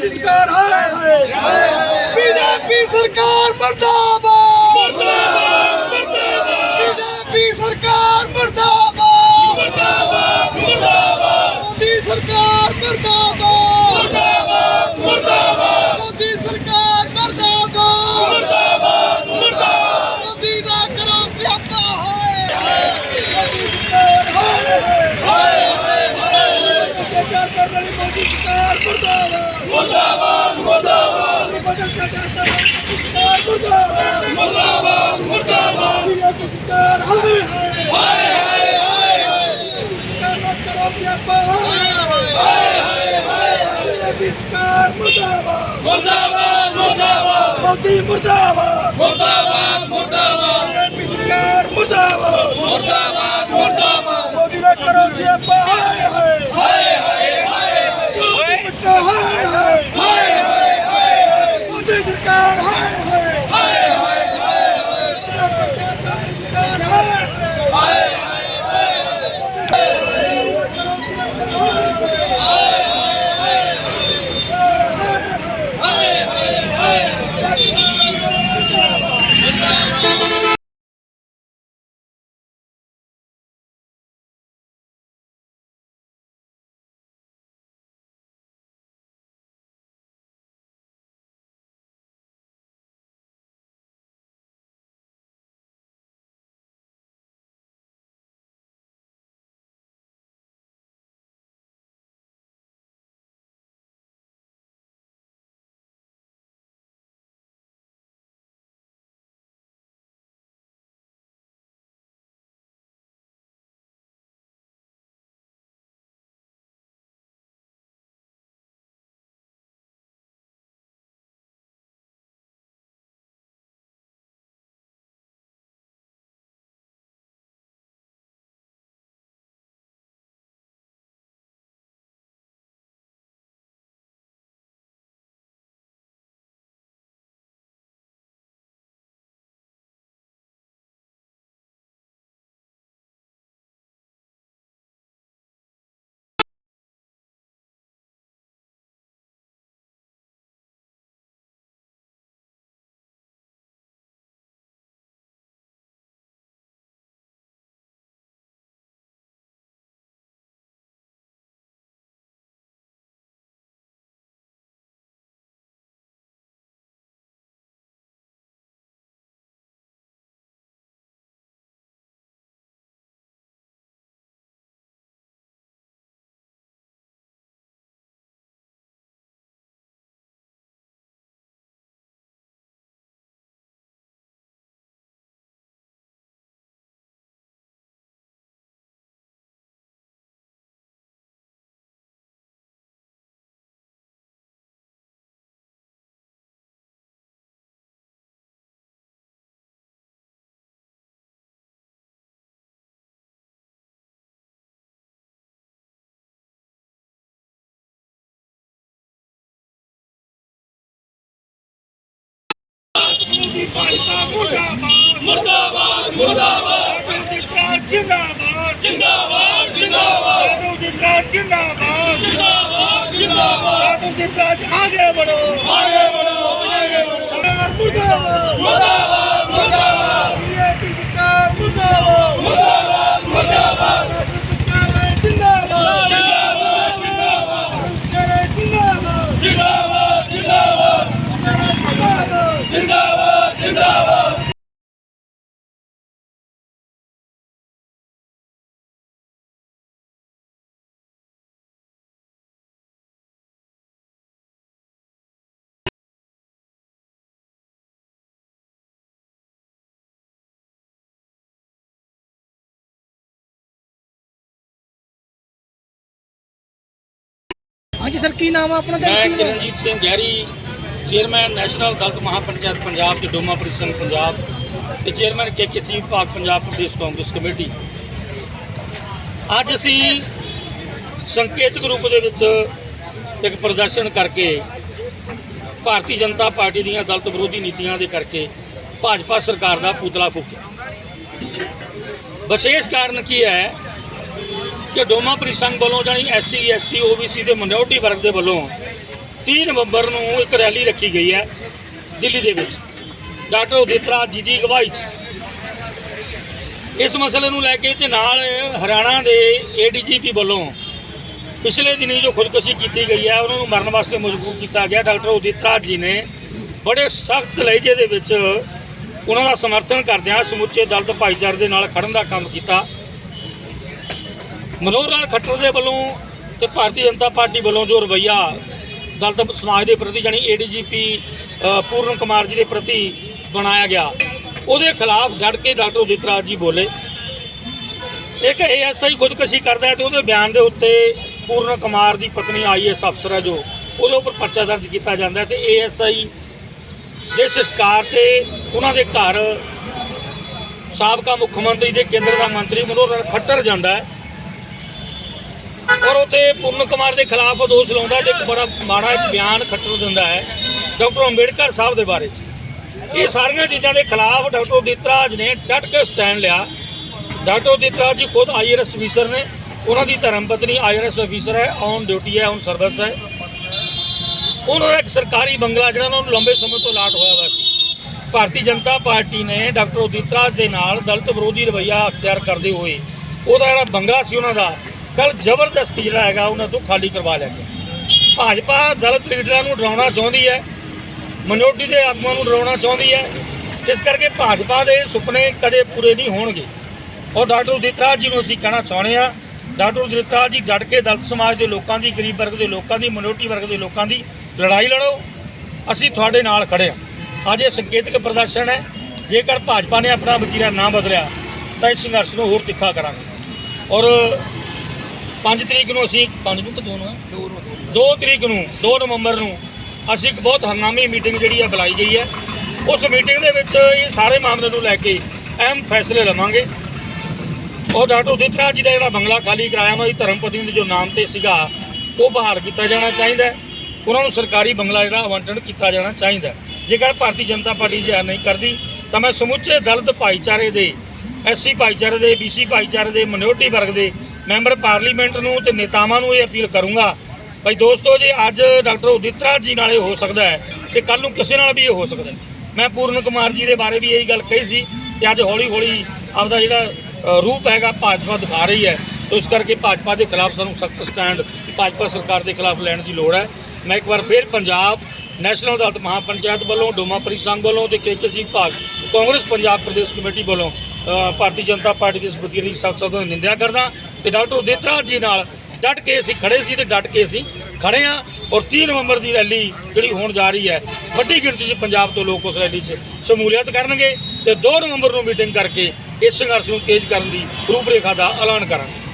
BJP सरकार हाय हाय BJP सरकार मुर्दाबाद मुर्दाबाद मुर्दाबाद बीजेपी सरकार मुर्दाबाद मुर्दाबाद मुर्दाबाद मोदी सरकार मुर्दाबाद ਮੁਰਦਾਬਾਦ ਮੁਰਦਾਬਾਦ। ਬੀਜੇਪੀ ਸਰਕਾਰ ਹਾਏ ਹਾਏ ਹਾਏ ਹਾਏ ਸਰਕਾਰ ਕਰੋ ਸਿਆਪਾ ਹਾਏ ਹਾਏ ਹਾਏ ਬੀਜੇਪੀ ਸਰਕਾਰ ਮੁਰਦਾਬਾਦ ਮੁਰਦਾਬਾਦ ਮੁਰਦਾਬਾਦ। ਮੋਦੀ ਮੁਰਦਾਬਾਦ। ਮੁਰਦਾਬਾਦ ਮੁਰਦਾਬਾਦ। ਦੀ ਭਾਜਪਾ ਮੁਰਦਾਬਾਦ। ਮੁਰਦਾਬਾਦ ਮੁਰਦਾਬਾਦ। ਅਟਲ ਦੀ ਪ੍ਰਾਣ ਜਿੰਦਾਬਾਦ। ਜਿੰਦਾਬਾਦ ਜਿੰਦਾਬਾਦ। ਅਟਲ ਦੀ ਪ੍ਰਾਣ ਜਿੰਦਾਬਾਦ। ਜਿੰਦਾਬਾਦ ਜਿੰਦਾਬਾਦ। ਅਟਲ ਦੀ ਪ੍ਰਾਣ ਆਗੇ ਵਧੋ ਆਗੇ ਵਧੋ ਆਗੇ ਵਧੋ ਮੁਰਦਾਬਾਦ। ਮੁਰਦਾਬਾਦ ਮੁਰਦਾਬਾਦ। ਬੀਜੇਪੀ ਸਰਕਾਰ ਮੁਰਦਾਬਾਦ। ਮੁਰਦਾਬਾਦ। ਹਾਂਜੀ ਸਰ, ਕੀ ਨਾਮ ਆ ਆਪਣਾ ਤੇ? ਮੈਂ ਕੀ ਕਿਰਨਜੀਤ ਸਿੰਘ ਗਹਿਰੀ, ਚੇਅਰਮੈਨ ਨੈਸ਼ਨਲ ਦਲਿਤ ਮਹਾਪੰਚਾਇਤ ਪੰਜਾਬ ਤੇ ਡੋਮਾ ਸੰਘ ਪੰਜਾਬ ਤੇ ਚੇਅਰਮੈਨ ਕੇਕੇਸੀ ਵਿਭਾਗ ਪੰਜਾਬ ਪ੍ਰਦੇਸ਼ ਕਾਂਗਰਸ ਕਮੇਟੀ। ਅੱਜ ਅਸੀਂ ਸੰਕੇਤਕ ਰੂਪ ਦੇ ਵਿੱਚ ਇੱਕ ਪ੍ਰਦਰਸ਼ਨ ਕਰਕੇ ਭਾਰਤੀ ਜਨਤਾ ਪਾਰਟੀ ਦੀਆਂ ਦਲਤ ਵਿਰੋਧੀ ਨੀਤੀਆਂ ਦੇ ਕਰਕੇ ਭਾਜਪਾ ਸਰਕਾਰ ਦਾ ਪੁਤਲਾ ਫੂਕਿਆ। ਵਿਸ਼ੇਸ਼ ਕਾਰਨ ਕੀ ਹੈ ਕਿ ਡੋਮਾ ਸੰਘ ਵੱਲੋਂ ਜਾਨੀ ਐਸਸੀ, ਐਸਟੀ, ਓਬੀਸੀ ਦੇ ਮਿਨੋਰਟੀ ਵਰਗ ਦੇ ਵੱਲੋਂ 30 ਨਵੰਬਰ ਨੂੰ ਇੱਕ ਰੈਲੀ ਰੱਖੀ ਗਈ ਹੈ ਦਿੱਲੀ ਦੇ ਵਿੱਚ। ਡਾਕਟਰ ਉਦਿਤਰਾ ਜੀ ਦੀ ਅਗਵਾਈ 'ਚ। ਇਸ ਮਸਲੇ ਨੂੰ ਲੈ ਕੇ ਤੇ ਨਾਲ ਹਰਿਆਣਾ ਦੇ ਏਡੀਜੀਪੀ ਵੱਲੋਂ ਪਿਛਲੇ ਦਿਨੀ ਜੋ ਖੁਦਕੁਸ਼ੀ ਕੀਤੀ ਗਈ ਹੈ, ਉਹਨਾਂ ਨੂੰ ਮਰਨ ਵਾਸਤੇ ਮਜਬੂਰ ਕੀਤਾ ਗਿਆ। ਡਾਕਟਰ ਉਦਿਤਰਾ ਜੀ ਨੇ ਬੜੇ ਸਖਤ ਲਹਿਜੇ ਦੇ ਵਿੱਚ ਉਹਨਾਂ ਦਾ ਸਮਰਥਨ ਕਰਦਿਆਂ ਸਮੁੱਚੇ ਦਲਿਤ ਭਾਈਚਾਰੇ ਦੇ ਨਾਲ ਖੜਨ ਦਾ ਕੰਮ ਕੀਤਾ। ਮਨੋਹਰ ਲਾਲ ਖੱਟਰ ਦੇ ਵੱਲੋਂ ਤੇ ਭਾਰਤੀ ਜਨਤਾ ਪਾਰਟੀ ਵੱਲੋਂ ਜੋ ਰਵਈਆ ਦਲਿਤ ਸਮਾਜ ਦੇ ਪ੍ਰਤੀ ਜਾਨੀ ਏਡੀਜੀਪੀ ਪੂਰਨ ਕੁਮਾਰ ਜੀ ਦੇ ਪ੍ਰਤੀ ਬਣਾਇਆ ਗਿਆ, ਉਹਦੇ ਖਿਲਾਫ ਡਟ ਕੇ ਡਾਕਟਰ ਉਦਿਤ ਰਾਜ ਜੀ ਬੋਲੇ। ਇੱਕ ਏਐਸਆਈ ਖੁਦਕੁਸ਼ੀ ਕਰਦਾ ਹੈ ਤੇ ਉਹਦੇ ਬਿਆਨ ਦੇ ਉੱਤੇ ਪੂਰਨ ਕੁਮਾਰ ਦੀ ਪਤਨੀ ਆਈਐਸ ਅਫਸਰ ਹੈ ਜੋ, ਉਹਦੇ ਉੱਪਰ ਪਰਚਾ ਦਰਜ ਕੀਤਾ ਜਾਂਦਾ ਹੈ ਤੇ ਏਐਸਆਈ ਦੇ ਸੰਸਕਾਰ ਤੇ ਉਹਨਾਂ ਦੇ ਘਰ ਸਾਬਕਾ ਮੁੱਖ ਮੰਤਰੀ ਦੇ ਕੇਂਦਰ ਦਾ ਮੰਤਰੀ ਮਨੋਹਰ ਲਾਲ ਖੱਟਰ ਜਾਂਦਾ ਹੈ। ਔਰ ਉਤੇ ਪੂਰਨ ਕੁਮਾਰ ਦੇ ਖਿਲਾਫ ਦੋਸ਼ ਲਾਉਂਦਾ ਤੇ ਇੱਕ ਬੜਾ ਮਾੜਾ ਇੱਕ ਬਿਆਨ ਖੱਟਰ ਦਿੰਦਾ ਹੈ, ਡਾਕਟਰ ਅੰਬੇਡਕਰ ਸਾਹਿਬ ਦੇ ਬਾਰੇ 'ਚ। ਇਹ ਸਾਰੀਆਂ ਚੀਜ਼ਾਂ ਦੇ ਖਿਲਾਫ ਡਾਕਟਰ ਉਦਿਤ ਰਾਜ ਨੇ ਡਟ ਕੇ ਸਟੈਂਡ ਲਿਆ। ਡਾਕਟਰ ਉਦਿਤ ਰਾਜ ਜੀ ਖੁਦ ਆਈਆਰਐਸ ਅਫੀਸਰ ਨੇ, ਉਹਨਾਂ ਦੀ ਧਰਮ ਪਤਨੀ ਆਈਆਰਐਸ ਅਫੀਸਰ ਹੈ, ਔਨ ਡਿਊਟੀ ਹੈ, ਔਨ ਸਰਵਿਸ ਹੈ। ਉਹਨਾਂ ਦਾ ਇੱਕ ਸਰਕਾਰੀ ਬੰਗਲਾ ਜਿਹੜਾ ਉਹਨਾਂ ਨੂੰ ਲੰਬੇ ਸਮੇਂ ਤੋਂ ਲਾਟ ਹੋਇਆ ਹੋਇਆ ਸੀ। ਭਾਰਤੀ ਜਨਤਾ ਪਾਰਟੀ ਨੇ ਡਾਕਟਰ ਉਦਿਤ ਰਾਜ ਦੇ ਨਾਲ ਦਲਿਤ ਵਿਰੋਧੀ ਰਵੱਈਆ ਅਖਤਿਆਰ ਕਰਦੇ ਹੋਏ, ਉਹਦਾ ਜਿਹੜਾ ਬੰਗਲਾ ਸੀ ਉਹਨਾਂ ਦਾ ਕੱਲ ਜ਼ਬਰਦਸਤੀ ਜਿਹੜਾ ਹੈਗਾ, ਉਹਨਾਂ ਤੋਂ ਖਾਲੀ ਕਰਵਾ ਲਿਆ ਗਿਆ। ਭਾਜਪਾ ਦਲਿਤ ਲੀਡਰਾਂ ਨੂੰ ਡਰਾਉਣਾ ਚਾਹੁੰਦੀ ਹੈ ਮਨੋਰਟੀ ਦੇ ਆਗੂਆਂ ਨੂੰ ਡਰਾਉਣਾ ਚਾਹੁੰਦੀ ਹੈ, ਇਸ ਕਰਕੇ ਭਾਜਪਾ ਦੇ ਸੁਪਨੇ ਕਦੇ ਪੂਰੇ ਨਹੀਂ ਹੋਣਗੇ। ਔਰ ਡਾਕਟਰ ਉਦਿਤ ਰਾਜ ਜੀ ਨੂੰ ਅਸੀਂ ਕਹਿਣਾ ਚਾਹੁੰਦੇ ਹਾਂ, ਡਾਕਟਰ ਉਦਿਤ ਰਾਜ ਜੀ, ਡਟ ਕੇ ਦਲਿਤ ਸਮਾਜ ਦੇ ਲੋਕਾਂ ਦੀ, ਗਰੀਬ ਵਰਗ ਦੇ ਲੋਕਾਂ ਦੀ ਮਨੋਰਟੀ ਵਰਗ ਦੇ ਲੋਕਾਂ ਦੀ ਲੜਾਈ ਲੜੋ। ਅਸੀਂ ਤੁਹਾਡੇ ਨਾਲ ਖੜੇ ਹਾਂ। ਅੱਜ ਇਹ ਸੰਕੇਤਕ ਪ੍ਰਦਰਸ਼ਨ ਹੈ। ਜੇਕਰ ਭਾਜਪਾ ਨੇ ਆਪਣਾ ਵਤੀਰਾ ਨਾ ਬਦਲਿਆ, ਤਾਂ ਇਸ ਸੰਘਰਸ਼ ਨੂੰ ਹੋਰ ਤਿੱਖਾ ਕਰਾਂਗੇ। ਔਰ 5 ਤਰੀਕ ਨੂੰ ਅਸੀਂ ਪੰਜ ਨੂੰ ਕਿ 2 ਨੂੰ 2 ਤਰੀਕ ਨੂੰ 2 ਨਵੰਬਰ ਨੂੰ ਅਸੀਂ ਇੱਕ ਬਹੁਤ ਹਰਨਾਮੀ ਮੀਟਿੰਗ ਜਿਹੜੀ ਹੈ ਬੁਲਾਈ ਗਈ ਹੈ। ਉਸ ਮੀਟਿੰਗ ਦੇ ਵਿੱਚ ਇਹ ਸਾਰੇ ਮਾਮਲੇ ਨੂੰ ਲੈ ਕੇ ਅਹਿਮ ਫੈਸਲੇ ਲਵਾਂਗੇ। ਉਹ ਡਾਕਟਰ ਉਦਿਤਰਾ ਜੀ ਦਾ ਜਿਹੜਾ ਬੰਗਲਾ ਖਾਲੀ ਕਰਾਇਆ ਉਹਨਾਂ ਦੀ ਧਰਮਪਤਨੀ ਦੇ ਜੋ ਨਾਮ ਤੇ ਸੀਗਾ, ਉਹ ਬਹਾਲ ਕੀਤਾ ਜਾਣਾ ਚਾਹੀਦਾ ਉਹਨਾਂ ਨੂੰ ਸਰਕਾਰੀ ਬੰਗਲਾ ਜਿਹੜਾ ਆਵੰਟਣ ਕੀਤਾ ਜਾਣਾ ਚਾਹੀਦਾ ਜੇਕਰ ਭਾਰਤੀ ਜਨਤਾ ਪਾਰਟੀ ਜੇ ਨਹੀਂ ਕਰਦੀ, ਤਾਂ ਮੈਂ ਸਮੁੱਚੇ ਦਲਦ ਭਾਈਚਾਰੇ ਦੇ ਐਸਸੀ ਭਾਈਚਾਰੇ ਦੇ ਬੀਸੀ ਭਾਈਚਾਰੇ ਦੇ ਮਿਨੋਰਟੀ ਵਰਗ ਦੇ ਮੈਂਬਰ ਪਾਰਲੀਮੈਂਟ ਨੂੰ ਤੇ ਨੇਤਾਵਾਂ ਨੂੰ ਇਹ ਅਪੀਲ ਕਰੂੰਗਾ ਭਾਈ ਦੋਸਤੋ, ਜੇ ਅੱਜ ਡਾਕਟਰ ਉਦਿਤ ਰਾਜ ਜੀ ਨਾਲ ਇਹ ਹੋ ਸਕਦਾ ਹੈ ਤੇ ਕੱਲ ਨੂੰ ਕਿਸੇ ਨਾਲ ਵੀ ਇਹ ਹੋ ਸਕਦਾ ਮੈਂ ਪੂਰਨ ਕੁਮਾਰ ਜੀ ਦੇ ਬਾਰੇ ਵੀ ਇਹੀ ਗੱਲ ਕਹੀ ਸੀ ਕਿ ਅੱਜ ਹੌਲੀ ਹੌਲੀ ਆਪਦਾ ਜਿਹੜਾ ਰੂਪ ਹੈਗਾ ਭਾਜਪਾ ਦਿਖਾ ਰਹੀ ਹੈ। ਤੇ ਇਸ ਕਰਕੇ ਭਾਜਪਾ ਦੇ ਖਿਲਾਫ ਸਾਨੂੰ ਸਖਤ ਸਟੈਂਡ, ਭਾਜਪਾ ਸਰਕਾਰ ਦੇ ਖਿਲਾਫ ਲੈਣ ਦੀ ਲੋੜ ਹੈ। ਮੈਂ ਇੱਕ ਵਾਰ ਫਿਰ ਪੰਜਾਬ ਨੈਸ਼ਨਲ ਅਦਾਲਤ ਮਹਾਪੰਚਾਇਤ ਵੱਲੋਂ ਡੋਮਾਪਰੀ ਸੰਘ ਵੱਲੋਂ ਤੇ ਕੇਕੇਸੀ ਭਾਗ ਕਾਂਗਰਸ, ਪੰਜਾਬ ਪ੍ਰਦੇਸ਼ ਕਮੇਟੀ ਵੱਲੋਂ ਭਾਰਤੀ ਜਨਤਾ ਪਾਰਟੀ ਦੇ ਇਸ ਵਤੀਰੇ ਦੀ ਸਖਤ ਸਖਤ ਨਿੰਦਿਆ ਕਰਦਾ। ਤੇ ਡਾਕਟਰ ਉਦਿਤ ਰਾਜ ਜੀ ਨਾਲ ਡਟ ਕੇ ਅਸੀਂ ਖੜੇ ਸੀ ਤੇ ਡਟ ਕੇ ਅਸੀਂ ਖੜੇ ਆ ਔਰ 30 ਨਵੰਬਰ ਦੀ ਰੈਲੀ ਜਿਹੜੀ ਹੋਣ ਜਾ ਰਹੀ ਹੈ, ਵੱਡੀ ਗਿਣਤੀ 'ਚ ਪੰਜਾਬ ਤੋਂ ਲੋਕ ਉਸ ਰੈਲੀ 'ਚ ਸ਼ਮੂਲੀਅਤ ਕਰਨਗੇ ਤੇ 2 ਨਵੰਬਰ ਨੂੰ ਮੀਟਿੰਗ ਕਰਕੇ ਇਸ ਸੰਘਰਸ਼ ਨੂੰ ਤੇਜ਼ ਕਰਨ ਦੀ ਰੂਪਰੇਖਾ ਦਾ ਐਲਾਨ ਕਰਾਂਗੇ।